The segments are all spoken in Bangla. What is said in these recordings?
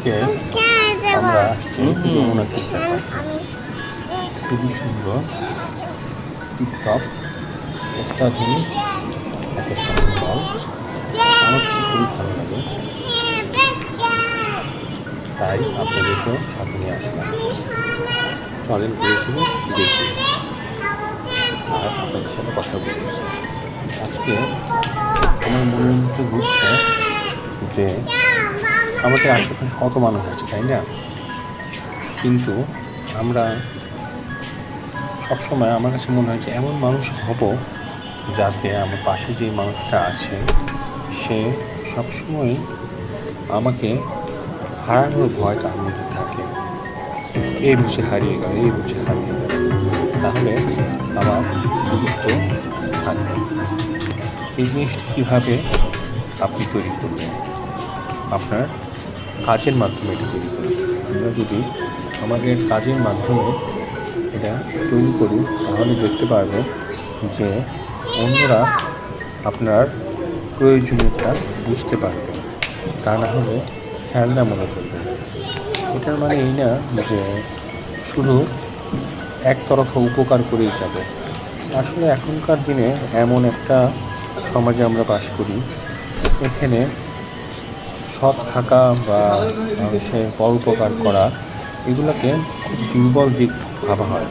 আজকে আমরা আসছি যমুনা চর্চাতে খুবই সুন্দর টিপটপ অত্যাধুনিক একটা মল। আমার কাছে খুবই ভালো লাগে। তাই আপনাদেরকেও সাথে নিয়ে আসলাম। চলেন ঘুরে দেখি। আর আপনাদের সাথে কথা বলি। আজকে আমার মনের মধ্যে ঘুরছে যে আমাদের আশেপাশে কত মানুষ আছে, তাই না? কিন্তু আমরা সবসময় আমার কাছে মনে হয় যে এমন মানুষ হব যাতে আমার পাশে যে মানুষটা আছে, সে সবসময় আমাকে হারানোর ভয়টা আমার মধ্যে থাকে। এই বুঝে হারিয়ে গেল, এই বুঝে হারিয়ে গেল। তাহলে আমার গুরুত্ব থাকবে। এই জিনিসটা কীভাবে আপনি তৈরি করবেন? আপনার কাজের মাধ্যমে এটা তৈরি করি। আমরা যদি আমাদের কাজের মাধ্যমে এটা তৈরি করি, তাহলে দেখতে পারব যে অন্যরা আপনার প্রয়োজনীয়তা বুঝতে পারবে। তা না হলে খেলনা মনে করবে। এটার মানে এই না যে শুধু একতরফা উপকার করেই যাবে। আসলে এখনকার দিনে এমন একটা সমাজে আমরা বাস করি, এখানে সৎ থাকা বা মানুষের পরোপকার করা, এগুলোকে খুব দুর্বল দিক ভাবা হয়।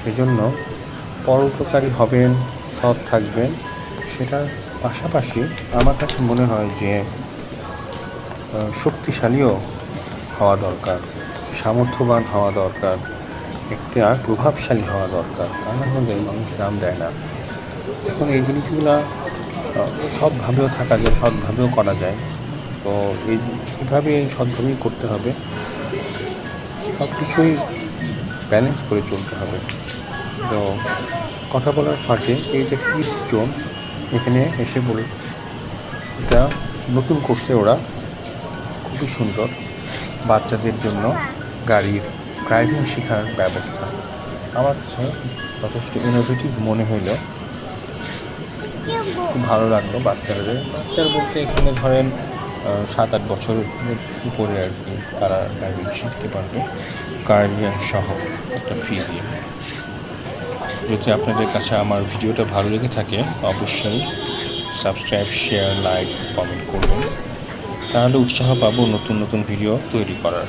সেজন্য পরোপকারী হবেন, সৎ থাকবেন, সেটার পাশাপাশি আমার কাছে মনে হয় যে শক্তিশালীও হওয়া দরকার, সামর্থ্যবান হওয়া দরকার, একটা প্রভাবশালী হওয়া দরকার। তা না হলে মানুষ দাম দেয় না। এখন এই জিনিসগুলো সৎভাবেও থাকা যায়, সৎভাবেও করা যায়। তো এইভাবে এই সৎভাবেই করতে হবে। সব কিছুই ব্যালেন্স করে চলতে হবে। তো কথা বলার ফাঁকে এই যে কিস জোন এখানে এসে বলে, এটা নতুন করছে ওরা। খুবই সুন্দর। বাচ্চাদের জন্য গাড়ির ড্রাইভিং শেখার ব্যবস্থা। আমার কাছে যথেষ্ট ইনোভেটিভ মনে হইল। খুব ভালো লাগল বাচ্চাদের। বাচ্চার বলতে এখানে ধরেন সাত আট বছরের উপরে আর কি তারা ড্রাইভিং শিখতে পারবে। গার্ডিয়ান সহ একটা ফি দিয়ে। যদি আপনাদের কাছে আমার ভিডিওটা ভালো লেগে থাকে, অবশ্যই সাবস্ক্রাইব শেয়ার লাইক কমেন্ট করবেন। তাহলে উৎসাহ পাবো নতুন নতুন ভিডিও তৈরি করার।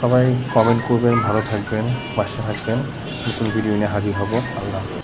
সবাই কমেন্ট করবেন, ভালো থাকবেন, পাশে থাকবেন। নতুন ভিডিও নিয়ে হাজির হব। আল্লাহ হাফেজ।